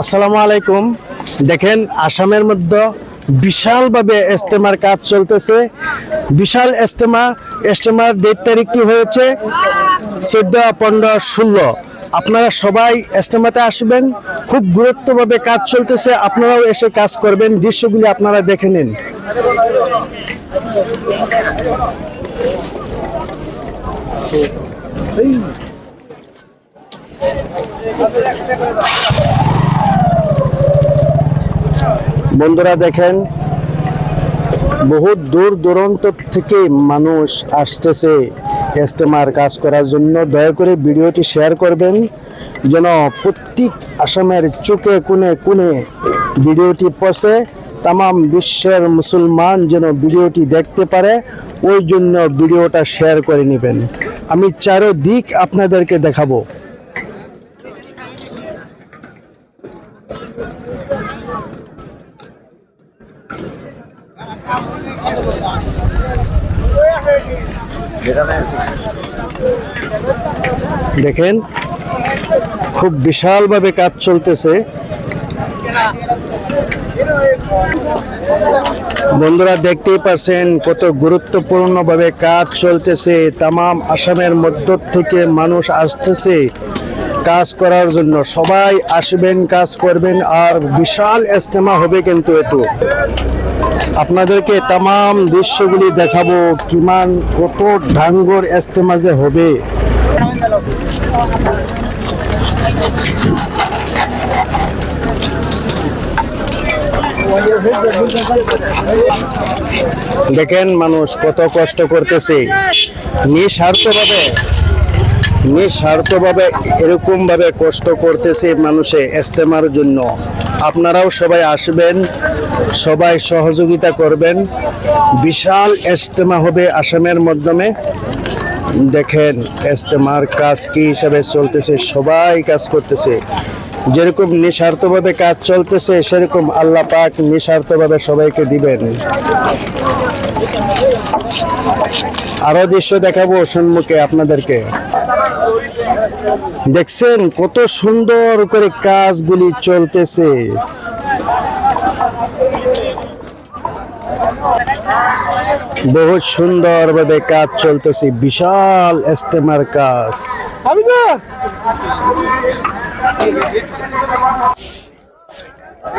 আসসালামু আলাইকুম। দেখেন, আসামের মধ্যে বিশালভাবে ইস্তেমার কাজ চলতেছে। বিশাল ইস্তেমা, ইস্তেমার ডেট তারিখটি হয়েছে? চোদ্দ, পনেরো, ষোলো। আপনারা সবাই ইস্তেমাতে আসবেন। খুব গুরুত্বভাবে কাজ চলতেছে। আপনারাও এসে কাজ করবেন। দৃশ্যগুলি আপনারা দেখে নিন। বন্ধুরা দেখেন বহু দূর দূরান্ত থেকে মানুষ আসতেছে ইস্তেমার কাজ করার জন্য। দয়া করে ভিডিওটি শেয়ার করবেন, যেন প্রত্যেক আসামের চোখে কোণে কোণে ভিডিওটি পৌঁছে তাম বিশ্বের মুসলমান যেন ভিডিওটি দেখতে পারে, ওই জন্য ভিডিওটা শেয়ার করে নেবেন। আমি চারোদিক আপনাদেরকে দেখাবো। দেখেন, খুব বিশালভাবে কাজ চলতেছে। বন্ধুরা, দেখতেই পারছেন কত গুরুত্বপূর্ণভাবে কাজ চলতেছে। তাম আসামের মধ্য থেকে মানুষ আসতেছে। কাজ করার জন্য। সবাই আসবেন, কাজ করবেন, আর বিশাল ইস্তেমা হবে কিন্তু একটু আপনাদেরকে তাম দৃশ্যগুলি দেখাবো, কিমান কত ঢাঙ্গর ইস্তেমা যে হবে। দেখেন মানুষ কত কষ্ট করতেছে। নিঃস্বার্থভাবে নিঃস্বার্থভাবে এরকমভাবে কষ্ট করতেছে মানুষে ইস্তেমার জন্য। আপনারাও সবাই আসবেন, সবাই সহযোগিতা করবেন। বিশাল ইস্তেমা হবে আসামের মাধ্যমে। দেখেন ইস্তেমার কাজ কি হিসাবে চলতেছে, সবাই কাজ করতেছে। যেরকম নিঃস্বার্থভাবে কাজ চলতেছে, সেরকম আল্লাহ পাক নিঃস্বার্থভাবে সবাইকে দিবেন। আরও দৃশ্য দেখাবো সম্মুখে আপনাদেরকে। দেখছেন কত সুন্দর করে কাজগুলি চলতেছে। বহুত সুন্দরভাবে কাজ চলতেছে, বিশাল ইস্তেমার কাজ।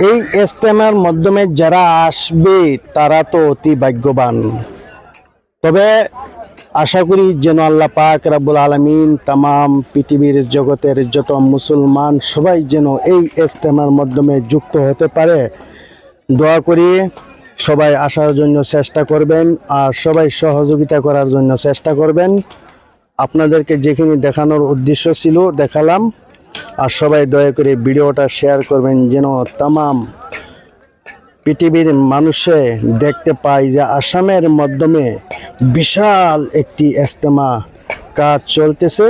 এই ইস্তেমার মাধ্যমে যারা আসবে, তারা তো অতি ভাগ্যবান। তবে আশা করি যেন আল্লাহ পাক রাবুল আলমিন তাম পৃথিবীর জগতের যত মুসলমান সবাই যেন এই ইস্তেমার মাধ্যমে যুক্ত হতে পারে। দোয়া করি সবাই আসার জন্য চেষ্টা করবেন আর সবাই সহযোগিতা করার জন্য চেষ্টা করবেন। আপনাদেরকে যেখানে দেখানোর উদ্দেশ্য ছিল দেখালাম। আর সবাই দয়া করে ভিডিওটা শেয়ার করবেন যেন তামাম পৃথিবীর মানুষে দেখতে পাই যে আসামের মাধ্যমে বিশাল একটি এস্তেমা কাজ চলতেছে।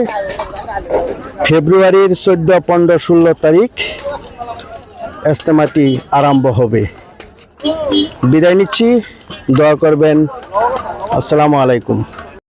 ফেব্রুয়ারির চোদ্দ, পনেরো, ষোলো তারিখ এস্তেমাটি আরম্ভ হবে। বিদায় নিচ্ছি। দোয়া করবেন। আসসালামু আলাইকুম।